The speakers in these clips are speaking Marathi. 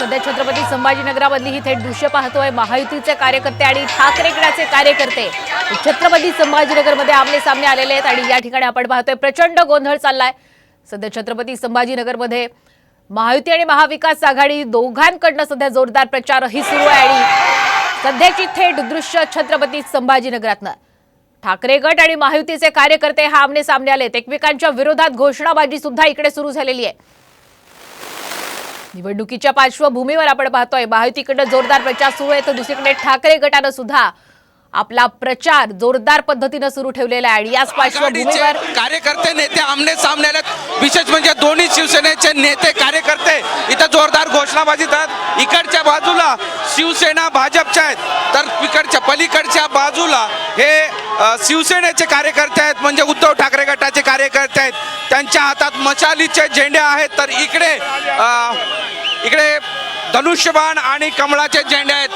सध्या छत्रपती संभाजीनगरामधली ही थेट दृश्य पाहतोय. महायुतीचे कार्यकर्ते आणि ठाकरेगडाचे कार्यकर्ते छत्रपती संभाजीनगरमध्ये आमने सामने आलेले आहेत आणि या ठिकाणी आपण पाहतोय प्रचंड गोंधळ चाललाय. सध्या छत्रपती संभाजीनगरमध्ये महायुती आणि महाविकास आघाडी दोघांकडनं सध्या जोरदार प्रचारही सुरू आहे आणि सध्याची थेट दृश्य छत्रपती संभाजीनगरातनं. ठाकरे गट आणि महायुतीचे कार्यकर्ते हा आमने सामने आलेत. एकमेकांच्या विरोधात घोषणाबाजी सुद्धा इकडे सुरू झालेली आहे. निवडणुकीच्या पार्श्वभूमीवर आपण पाहतोय महायुतीकडे जोरदार प्रचार सुरू आहे. तर दुसरीकडे ठाकरे गटानं सुद्धा आपला प्रचार जोरदार पद्धतीनं सुरू ठेवलेला आहे. आणि याच पार्श्वभूमीवर कार्यकर्ते नेते आमने सामने विशेष म्हणजे दोन्ही शिवसेनेचे नेते कार्यकर्ते इथं जोरदार घोषणाबाजी करतात. इकडच्या बाजूला शिवसेना भाजपच्या आहेत. तर इकडच्या पलीकडच्या बाजूला हे शिवसेनेचे कार्यकर्ते आहेत. म्हणजे उद्धव ठाकरे गटाचे कार्यकर्ते आहेत. त्यांच्या हातात मशालीचे झेंडे आहेत. तर इकडे इकडे धनुष्यबाण आणि कमळाचे झेंडे आहेत.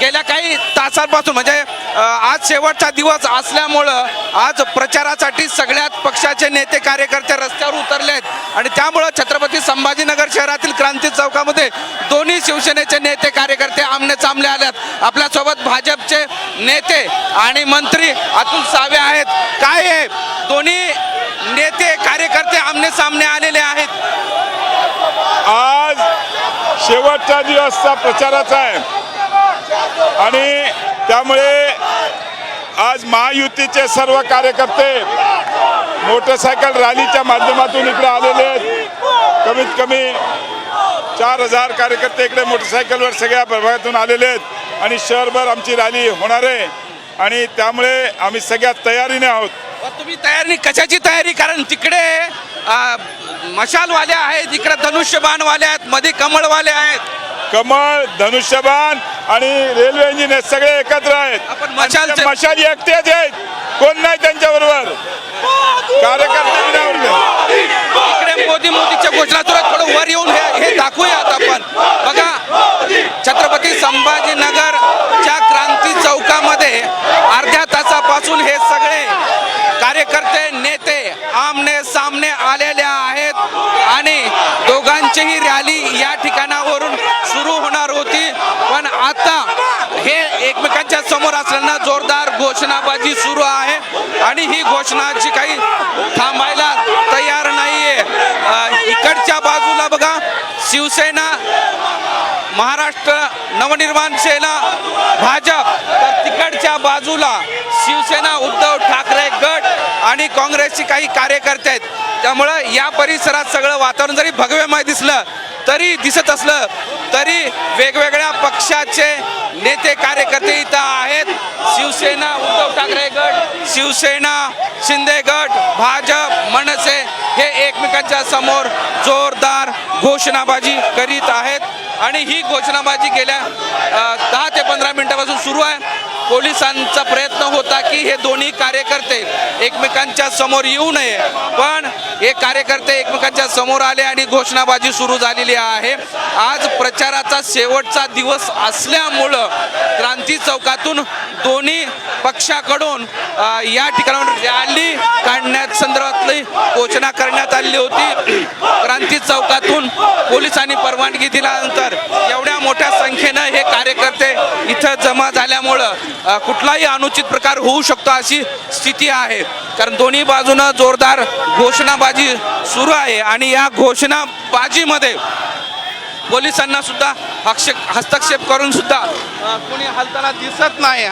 गेल्या काही तासांपासून म्हणजे आज शेवटचा दिवस असल्यामुळं आज प्रचारासाठी सगळ्याच पक्षाचे नेते कार्यकर्ते रस्त्यावर उतरले आहेत. आणि त्यामुळं छत्रपती संभाजीनगर शहरातील क्रांती चौकामध्ये दोन्ही शिवसेनेचे नेते कार्यकर्ते आमने सामने आल्यात आपल्यासोबत भाजपचे नेते आणि मंत्री अतुल सावे आहेत. काय आहे दोन्ही नेते कार्यकर्ते आमने सामने आलेले आहेत. शेवटचा दिवस प्रचाराचा आहे. आणि त्यामुळे आज महायुतीचे सर्व कार्यकर्ते मोटरसायकल रॅलीच्या माध्यमातून इकडे आलेले आहेत. कमीत कमी चार हजार कार्यकर्ते इकडे मोटरसायकलवर सगळ्या प्रभागातून आलेले आहेत. आणि शहरभर आमची रॅली होणार आहे. आणि त्यामुळे आम्ही सगळ्या तयारीने आहोत. तुम्ही तयारी कशाची तयारी? कारण तिकडे अ, मशालवाले आहेत इकडे धनुष्यबाणवाले आहेत मध्ये कमळवाले आहेत. कमळ धनुष्यबाण आणि रेल्वे इंजिन हे सगळे एकत्र आहेत. आपण ते मशाली एकटेच आहेत. कोण नाही त्यांच्या बरोबर कार्यकर्ते. इकडे मोदी मोदीच्या घोषणा तुला थोडं वर येऊन हे हे दाखवूयात आपण. बघा छत्रपती संभाजीनगरच्या क्रांती चौकामध्ये अर्ध्या तासापासून हे सगळे कार्यकर्ते नेते आमने सामने आलेले आहेत आणि दोघांचीही रॅली या ठिकाणावरून सुरू होणार होती. पण आता हे एकमेकांच्या समोर असल्यानं जोरदार घोषणाबाजी सुरू आहे आणि ही घोषणाची काही थांबायला तयार नाहीये. इकडच्या बाजूला बघा शिवसेना महाराष्ट्र नवनिर्माण सेना भाजप. तर तिकडच्या बाजूला शिवसेना उद्धव ठाकरे गट आणि काँग्रेसची काही कार्यकर्ते आहेत. त्यामुळं या परिसरात सगळं वातावरण जरी भगवेमय दिसलं तरी दिसत असलं तरी वेगवेगळ्या पक्षाचे नेते कार्यकर्ते इथं आहेत. शिवसेना उद्धव ठाकरे गट शिवसेना शिंदे गट भाजप मनसे हे एकमेकांच्या समोर जोरदार घोषणाबाजी करीत आहेत. आणि ही घोषणाबाजी गेल्या दहा ते पंधरा मिनिटापासून सुरू आहे. पोलिसांचा प्रयत्न होता की हे दोन्ही कार्यकर्ते एकमेकांच्या समोर येऊ नये. पण हे कार्यकर्ते एकमेकांच्या समोर आले आणि घोषणाबाजी सुरू झालेली आहे. आज प्रचाराचा शेवटचा दिवस असल्यामुळं क्रांती चौकातून दोन्ही पक्षाकडून या ठिकाणावर रॅली काढण्यात संदर्भातली घोषणा करण्यात आलेली होती. क्रांती चौकातून पोलिसांनी परवानगी दिला जमा झाल्यामुळं कुठलाही अनुचित प्रकार होऊ शकतो अशी स्थिती आहे. कारण दोन्ही बाजूनं जोरदार घोषणाबाजी सुरू आहे आणि या घोषणाबाजीमध्ये पोलिसांना सुद्धा हक्षेप हस्तक्षेप करून सुद्धा कुणी हलताना दिसत नाही.